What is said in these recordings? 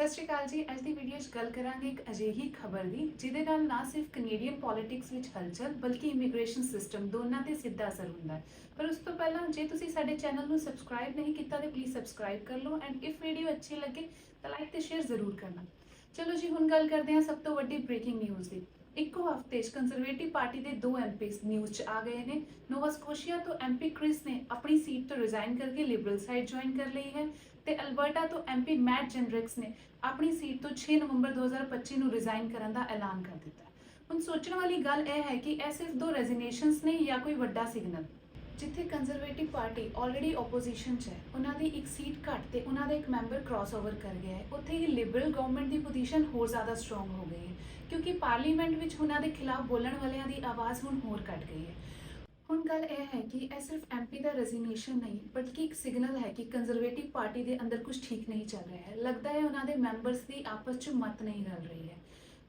ਸਤਿ ਸ਼੍ਰੀ ਅਕਾਲ ਜੀ। ਅੱਜ ਦੀ ਵੀਡੀਓ 'ਚ ਗੱਲ ਕਰਾਂਗੇ ਇੱਕ ਅਜਿਹੀ ਖਬਰ ਦੀ, ਜਿਹਦੇ ਨਾਲ ਨਾ ਸਿਰਫ ਕੈਨੇਡੀਅਨ ਪੋਲਿਟਿਕਸ ਵਿੱਚ ਹਲਚਲ, ਬਲਕਿ ਇਮੀਗ੍ਰੇਸ਼ਨ ਸਿਸਟਮ ਦੋਨਾਂ ਤੇ ਸਿੱਧਾ ਅਸਰ ਹੁੰਦਾ ਹੈ। ਪਰ ਉਸ ਤੋਂ ਪਹਿਲਾਂ, ਜੇ ਤੁਸੀਂ ਸਾਡੇ ਚੈਨਲ ਨੂੰ ਸਬਸਕ੍ਰਾਈਬ ਨਹੀਂ ਕੀਤਾ, ਤਾਂ ਪਲੀਜ਼ ਸਬਸਕ੍ਰਾਈਬ ਕਰ ਲਓ ਐਂਡ ਇਫ ਵੀਡੀਓ ਅੱਛੀ ਲੱਗੇ, ਤਾਂ ਲਾਈਕ ਤੇ ਸ਼ੇਅਰ ਜ਼ਰੂਰ ਕਰਨਾ। ਚਲੋ ਜੀ, ਹੁਣ ਗੱਲ ਕਰਦੇ ਹਾਂ ਸਭ ਤੋਂ ਵੱਡੀ ਬ੍ਰੇਕਿੰਗ ਨਿਊਜ਼ ਦੀ। ਇੱਕੋ ਹਫ਼ਤੇ 'ਚ ਕੰਜ਼ਰਵੇਟਿਵ ਪਾਰਟੀ ਦੇ ਦੋ ਐਮਪੀਸ ਨਿਊਜ਼ 'ਚ ਆ ਗਏ ਨੇ। ਨੋਵਾ ਸਕੋਸ਼ੀਆ ਤੋਂ ਐਮਪੀ ਕ੍ਰਿਸ ਨੇ ਆਪਣੀ ਸੀਟ ਤੋਂ ਰਿਜ਼ਾਈਨ ਕਰਕੇ ਲਿਬਰਲ ਸਾਈਡ ਜੁਆਇਨ ਕਰ ਲਈ ਹੈ ਤੇ ਅਲਬਰਟਾ ਤੋਂ ਐਮਪੀ ਮੈਟ ਜੈਨਰਿਕਸ ਨੇ ਆਪਣੀ ਸੀਟ ਤੋਂ 6 ਨਵੰਬਰ 2025 ਨੂੰ ਰਿਜ਼ਾਈਨ ਕਰਨ ਦਾ ਐਲਾਨ ਕਰ ਦਿੱਤਾ। ਹੁਣ ਸੋਚਣ ਵਾਲੀ ਗੱਲ ਇਹ ਹੈ ਕਿ ਇਹ ਸਿਰਫ ਦੋ ਰੈਜ਼ਿਗਨੇਸ਼ਨਸ ਨੇ ਜਾਂ ਕੋਈ ਵੱਡਾ ਸਿਗਨਲ ਜਿੱਥੇ ਕੰਜ਼ਰਵੇਟਿਵ ਪਾਰਟੀ ਆਲਰੇਡੀ ਆਪੋਜੀਸ਼ਨ 'ਚ ਹੈ, ਉਹਨਾਂ ਦੀ ਇੱਕ ਸੀਟ ਘੱਟ ਤੇ ਉਹਨਾਂ ਦਾ ਇੱਕ ਮੈਂਬਰ ਕ੍ਰਾਸਓਵਰ ਕਰ ਗਿਆ ਹੈ, ਉੱਥੇ ਹੀ ਲਿਬਰਲ ਗਵਰਨਮੈਂਟ ਦੀ ਪੋਜੀਸ਼ਨ ਹੋਰ ਜ਼ਿਆਦਾ ਸਟਰੋਂਗ ਹੋ ਗਈ ਹੈ। ਕਿਉਂਕਿ ਪਾਰਲੀਮੈਂਟ ਵਿੱਚ ਉਹਨਾਂ ਦੇ ਖਿਲਾਫ ਬੋਲਣ ਵਾਲਿਆਂ ਦੀ ਆਵਾਜ਼ ਹੁਣ ਹੋਰ ਘਟ ਗਈ ਹੈ। ਹੁਣ ਗੱਲ ਇਹ ਹੈ ਕਿ ਇਹ ਸਿਰਫ ਐਮਪੀ ਦਾ ਰੈਜ਼ਿਗਨੇਸ਼ਨ ਨਹੀਂ, ਬਲਕਿ ਇੱਕ ਸਿਗਨਲ ਹੈ ਕਿ ਕੰਜ਼ਰਵੇਟਿਵ ਪਾਰਟੀ ਦੇ ਅੰਦਰ ਕੁਝ ਠੀਕ ਨਹੀਂ ਚੱਲ ਰਿਹਾ ਹੈ। ਲੱਗਦਾ ਹੈ ਉਹਨਾਂ ਦੇ ਮੈਂਬਰਸ ਦੀ ਆਪਸ 'ਚ ਮਤ ਨਹੀਂ ਰਲ ਰਹੀ ਹੈ।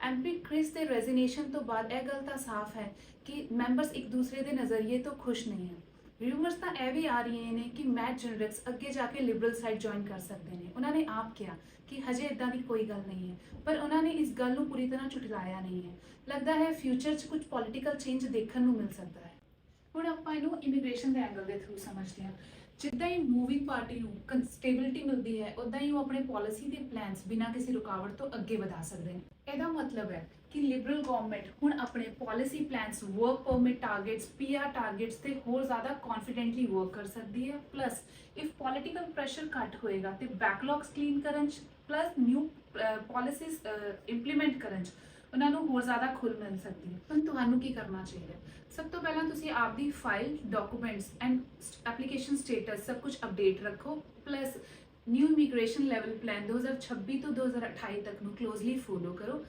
ਐਮਪੀ ਕ੍ਰਿਸ ਦੇ ਰੈਜ਼ਿਗਨੇਸ਼ਨ ਤੋਂ ਬਾਅਦ ਇਹ ਗੱਲ ਤਾਂ ਸਾਫ਼ ਹੈ ਕਿ ਮੈਂਬਰਸ ਇੱਕ ਦੂਸਰੇ ਦੇ ਨਜ਼ਰੀਏ ਤੋਂ ਖੁਸ਼ ਨਹੀਂ ਹਨ। ਰਿਊਮਰਸ ਤਾਂ ਇਹ ਵੀ ਆ ਰਹੀਆਂ ਨੇ ਕਿ ਮੈਟ ਜਨਰਿਕਸ ਅੱਗੇ ਜਾ ਕੇ ਲਿਬਰਲ ਸਾਈਡ ਜੁਆਇਨ ਕਰ ਸਕਦੇ ਨੇ। ਉਹਨਾਂ ਨੇ ਆਪ ਕਿਹਾ ਕਿ ਹਜੇ ਇਦਾਂ ਦੀ ਕੋਈ ਗੱਲ ਨਹੀਂ ਹੈ, ਪਰ ਉਹਨਾਂ ਨੇ ਇਸ ਗੱਲ ਨੂੰ ਪੂਰੀ ਤਰ੍ਹਾਂ ਝੁਠਲਾਇਆ ਨਹੀਂ ਹੈ। ਲੱਗਦਾ ਹੈ ਫਿਊਚਰ 'ਚ ਕੁਝ ਪੋਲਿਟੀਕਲ ਚੇਂਜ ਦੇਖਣ ਨੂੰ ਮਿਲ ਸਕਦਾ ਹੈ। ਹੁਣ ਆਪਾਂ ਇਹਨੂੰ ਇਮੀਗ੍ਰੇਸ਼ਨ ਦੇ ਐਂਗਲ ਦੇ ਥਰੂ ਸਮਝਦੇ ਹਾਂ। ਜਿੱਦਾਂ ਹੀ ਮੂਵਿੰਗ ਪਾਰਟੀ ਨੂੰ ਸਟੇਬਿਲਿਟੀ ਮਿਲਦੀ ਹੈ ਉਦਾਂ ਹੀ ਉਹ ਆਪਣੇ ਪਾਲਿਸੀ ਦੇ ਪਲਾਨਸ ਬਿਨਾਂ ਕਿਸੇ ਰੁਕਾਵਟ ਤੋਂ ਅੱਗੇ ਵਧਾ ਸਕਦੇ ਨੇ। ਇਹਦਾ ਮਤਲਬ ਹੈ ਕਿ ਲਿਬਰਲ ਗਵਰਨਮੈਂਟ ਹੁਣ ਆਪਣੇ policy plans work permit targets PR targets ਤੇ ਹੋਰ ਜ਼ਿਆਦਾ ਕੌਨਫੀਡੈਂਟਲੀ ਵਰਕ ਕਰ ਸਕਦੀ ਹੈ। ਪਲੱਸ ਇਫ ਪੋਲਿਟੀਕਲ ਪ੍ਰੈਸ਼ਰ ਘੱਟ ਹੋਏਗਾ ਤੇ ਬੈਕਲੌਗਸ ਕਲੀਨ ਕਰਨ ਚ ਪਲੱਸ ਨਿਊ ਪਾਲਿਸੀਜ਼ ਇੰਪਲੀਮੈਂਟ ਕਰਨ ਚ ਉਹਨਾਂ ਨੂੰ ਹੋਰ ਜ਼ਿਆਦਾ ਖੁੱਲ ਮਿਲ ਸਕਦੀ ਹੈ। ਪਰ ਤੁਹਾਨੂੰ ਕੀ ਕਰਨਾ ਚਾਹੀਦਾ ਸਭ ਤੋਂ ਪਹਿਲਾਂ ਤੁਸੀਂ ਆਪਦੀ file documents and application status ਸਭ ਕੁਝ ਅਪਡੇਟ ਰੱਖੋ plus new immigration level plan 2026 ਤੋਂ 2028 ਤੱਕ ਨੂੰ ਕਲੋਜ਼ਲੀ ਫੋਲੋ ਕਰੋ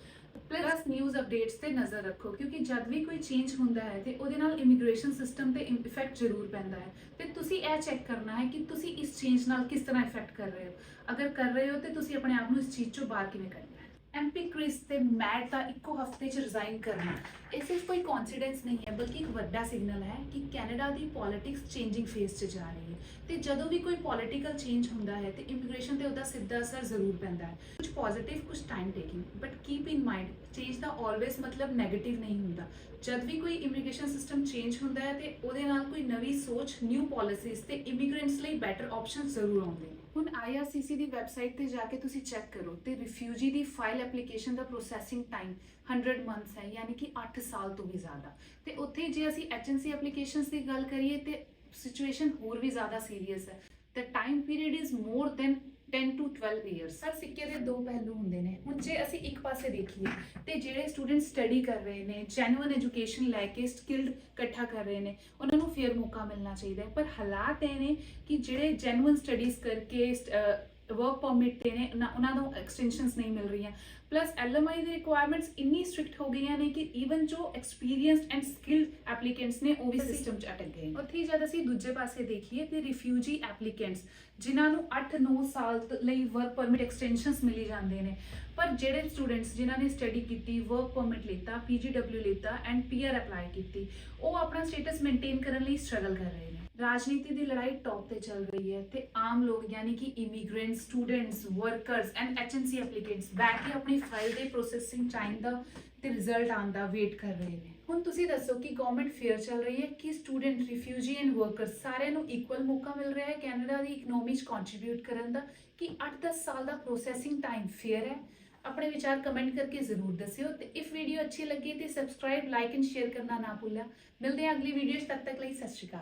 ਪਲੱਸ ਨਿਊਜ਼ ਅਪਡੇਟਸ ਤੇ ਨਜ਼ਰ ਰੱਖੋ, ਕਿਉਂਕਿ ਜਦ ਵੀ ਕੋਈ ਚੇਂਜ ਹੁੰਦਾ ਹੈ ਤੇ ਉਹਦੇ ਨਾਲ ਇਮੀਗ੍ਰੇਸ਼ਨ ਸਿਸਟਮ ਤੇ ਇਫੈਕਟ ਜ਼ਰੂਰ ਪੈਂਦਾ ਹੈ। ਤੇ ਤੁਸੀਂ ਇਹ ਚੈੱਕ ਕਰਨਾ ਹੈ ਕਿ ਤੁਸੀਂ ਇਸ ਚੇਂਜ ਨਾਲ ਕਿਸ ਤਰ੍ਹਾਂ ਇਫੈਕਟ ਕਰ ਰਹੇ ਹੋ। ਅਗਰ ਕਰ ਰਹੇ ਹੋ ਤੇ ਤੁਸੀਂ ਆਪਣੇ ਆਪ ਨੂੰ ਇਸ ਚੀਜ਼ ਚੋਂ ਬਾਹਰ ਕਿਵੇਂ ਕਰਨਾ ਹੈ? ਐਮਪੀ ਕ੍ਰਿਸ ਤੇ ਮੈਟ ਦਾ ਇੱਕੋ ਹਫ਼ਤੇ 'ਚ ਰਿਜ਼ਾਈਨ ਕਰਨਾ। ਇਹ ਸਿਰਫ ਕੋਈ ਕੌਨਸੀਡੈਂਸ ਨਹੀਂ ਹੈ, ਬਲਕਿ ਇੱਕ ਵੱਡਾ ਸਿਗਨਲ ਹੈ ਕਿ ਕੈਨੇਡਾ ਦੀ ਪੋਲਿਟਿਕਸ ਚੇਂਜਿੰਗ ਫੇਸ 'ਚ ਜਾ ਰਹੀ ਹੈ। ਤੇ ਜਦੋਂ ਵੀ ਕੋਈ ਪੋਲਿਟੀਕਲ ਚੇਂਜ ਹੁੰਦਾ ਹੈ ਤੇ ਇਮੀਗ੍ਰੇਸ਼ਨ ਤੇ ਉਹਦਾ ਸਿੱਧਾ ਅਸਰ ਜ਼ਰੂਰ ਪੈਂਦਾ ਹੈ। ਕੁਝ ਪੋਜ਼ਿਟਿਵ ਕੁਝ time taking but keep in mind change the always ਮਤਲਬ 네ਗੇਟਿਵ ਨਹੀਂ ਹੁੰਦਾ। ਜਦ ਵੀ ਕੋਈ ਇਮੀਗ੍ਰੇਸ਼ਨ ਸਿਸਟਮ ਚੇਂਜ ਹੁੰਦਾ ਹੈ ਤੇ ਉਹਦੇ ਨਾਲ ਕੋਈ ਨਵੀਂ ਸੋਚ ਨਿਊ ਪਾਲਿਸੀਜ਼ ਤੇ ਇਮੀਗ੍ਰੈਂਟਸ ਲਈ ਬੈਟਰ ਆਪਸ਼ਨਸ ਜ਼ਰੂਰ ਆਉਂਦੇ ਨੇ। ਹੁਣ IRCC ਦੀ ਵੈਬਸਾਈਟ ਤੇ ਜਾ ਕੇ ਤੁਸੀਂ ਚੈੱਕ ਕਰੋ ਤੇ ਰਿਫਿਊਜੀ ਦੀ ਫਾਈਲ ਐਪਲੀਕੇਸ਼ਨ ਦਾ ਪ੍ਰੋਸੈਸਿੰਗ ਟਾਈਮ 100 ਮੰਥਸ ਹੈ, ਯਾਨੀ ਕਿ 8 ਸਾਲ ਤੋਂ ਵੀ ਜ਼ਿਆਦਾ। ਤੇ ਉੱਥੇ ਜੇ ਅਸੀਂ HNC ਐਪਲੀਕੇਸ਼ਨਸ ਦੀ ਗੱਲ ਕਰੀਏ ਤੇ ਸਿਚੁਏਸ਼ਨ ਹੋਰ ਵੀ ਜ਼ਿਆਦਾ ਸੀਰੀਅਸ ਹੈ। The time period is more than 10 to 12 years. ਹਰ ਸਿੱਕੇ ਦੇ ਦੋ ਪਹਿਲੂ ਹੁੰਦੇ ਨੇ। ਹੁਣ ਜੇ ਅਸੀਂ ਇੱਕ ਪਾਸੇ ਦੇਖੀਏ, ਤੇ ਜਿਹੜੇ ਸਟੂਡੈਂਟ ਸਟੱਡੀ ਕਰ ਰਹੇ ਨੇ ਜੈਨੂਇਨ ਐਜੂਕੇਸ਼ਨ ਲੈ ਕੇ ਸਕਿਲਡ ਇਕੱਠਾ ਕਰ ਰਹੇ ਨੇ, ਉਹਨਾਂ ਨੂੰ ਫੇਅਰ ਮੌਕਾ ਮਿਲਣਾ ਚਾਹੀਦਾ ਹੈ। ਪਰ ਹਾਲਾਤ ਇਹ ਨੇ ਕਿ ਜਿਹੜੇ ਜੈਨੂਇਨ ਸਟੱਡੀਜ਼ ਕਰਕੇ ਵਰਕ ਪਰਮਿਟ ਤੇ ਨੇ ਉਹਨਾਂ- ਨੂੰ ਐਕਸਟੈਂਸ਼ਨਸ ਨਹੀਂ ਮਿਲ ਰਹੀਆਂ। ਪਲੱਸ ਐਲਐਮਆਈ ਦੀ ਰਿਕੁਆਇਰਮੈਂਟਸ ਇੰਨੀ ਸਟ੍ਰਿਕਟ ਹੋ ਗਈਆਂ ਨੇ ਕਿ ਇਵਨ ਜੋ ਐਕਸਪੀਰੀਅੰਸਡ ਐਂਡ ਸਕਿਲਡ ਐਪਲੀਕੈਂਟਸ ਨੇ ਉਹ ਵੀ ਸਿਸਟਮ 'ਚ ਅਟਕ ਗਏ। ਉੱਥੇ ਜਦ ਅਸੀਂ ਦੂਜੇ ਪਾਸੇ ਦੇਖੀਏ ਤੇ ਰਿਫਿਊਜੀ ਐਪਲੀਕੈਂਟਸ ਜਿਨ੍ਹਾਂ ਨੂੰ 8-9 ਸਾਲ ਲਈ ਵਰਕ ਪਰਮਿਟ ਐਕਸਟੈਂਸ਼ਨਸ ਮਿਲੀ ਜਾਂਦੇ ਨੇ। ਪਰ ਜਿਹੜੇ ਸਟੂਡੈਂਟਸ ਜਿਨ੍ਹਾਂ ਨੇ ਸਟੱਡੀ ਕੀਤੀ ਵਰਕ ਪਰਮਿਟ ਲਿੱਤਾ ਪੀਜੀਡਬਲਿਊ ਲਿੱਤਾ ਐਂਡ ਪੀਆਰ ਅਪਲਾਈ ਕੀਤੀ ਉਹ ਆਪਣਾ ਸਟੇਟਸ ਮੇਨਟੇਨ ਕਰਨ ਲਈ ਸਟਰਗਲ ਕਰ ਰਹੇ ਰਾਜਨੀਤੀ ਦੀ ਲੜਾਈ ਟੌਪ ਤੇ ਚੱਲ ਰਹੀ ਹੈ ਤੇ ਆਮ ਲੋਕ ਯਾਨੀ ਕਿ immigrant students workers and HNC applicants ਬੈਠ ਕੇ ਆਪਣੀ ਫਾਈਲ ਦੇ ਪ੍ਰੋਸੈਸਿੰਗ ਟਾਈਮ ਦਾ ਤੇ ਰਿਜ਼ਲਟ ਆਉਣ ਦਾ ਵੇਟ ਕਰ ਰਹੇ ਨੇ। ਹੁਣ ਤੁਸੀਂ ਦੱਸੋ ਕਿ ਗਵਰਨਮੈਂਟ ਫੇਅਰ ਚੱਲ ਰਹੀ ਹੈ ਕਿ ਸਟੂਡੈਂਟ ਰਿਫਿਊਜੀ ਐਂਡ ਵਰਕਰਸ ਸਾਰਿਆਂ ਨੂੰ ਇਕੁਅਲ ਮੌਕਾ ਮਿਲ ਰਿਹਾ ਹੈ ਕੈਨੇਡਾ ਦੀ ਇਕਨੋਮੀ 'ਚ ਕੰਟਰੀਬਿਊਟ ਕਰਨ ਦਾ ਕਿ 8-10 ਸਾਲ ਦਾ ਪ੍ਰੋਸੈਸਿੰਗ ਟਾਈਮ ਫੇਅਰ ਹੈ। ਆਪਣੇ ਵਿਚਾਰ ਕਮੈਂਟ ਕਰਕੇ ਜ਼ਰੂਰ ਦੱਸਿਓ ਤੇ ਇਫ ਵੀਡੀਓ ਅੱਛੀ ਲੱਗੀ ਤੇ ਸਬਸਕ੍ਰਾਈਬ ਲਾਈਕ ਐਂਡ ਸ਼ੇਅਰ ਕਰਨਾ ਨਾ ਭੁੱਲਿਆ। ਮਿਲਦੇ ਹਾਂ ਅਗਲੀ ਵੀਡੀਓ 'ਚ, ਤਦ ਤੱਕ ਲਈ ਸਤਿ ਸ਼੍ਰੀ ਅਕਾਲ।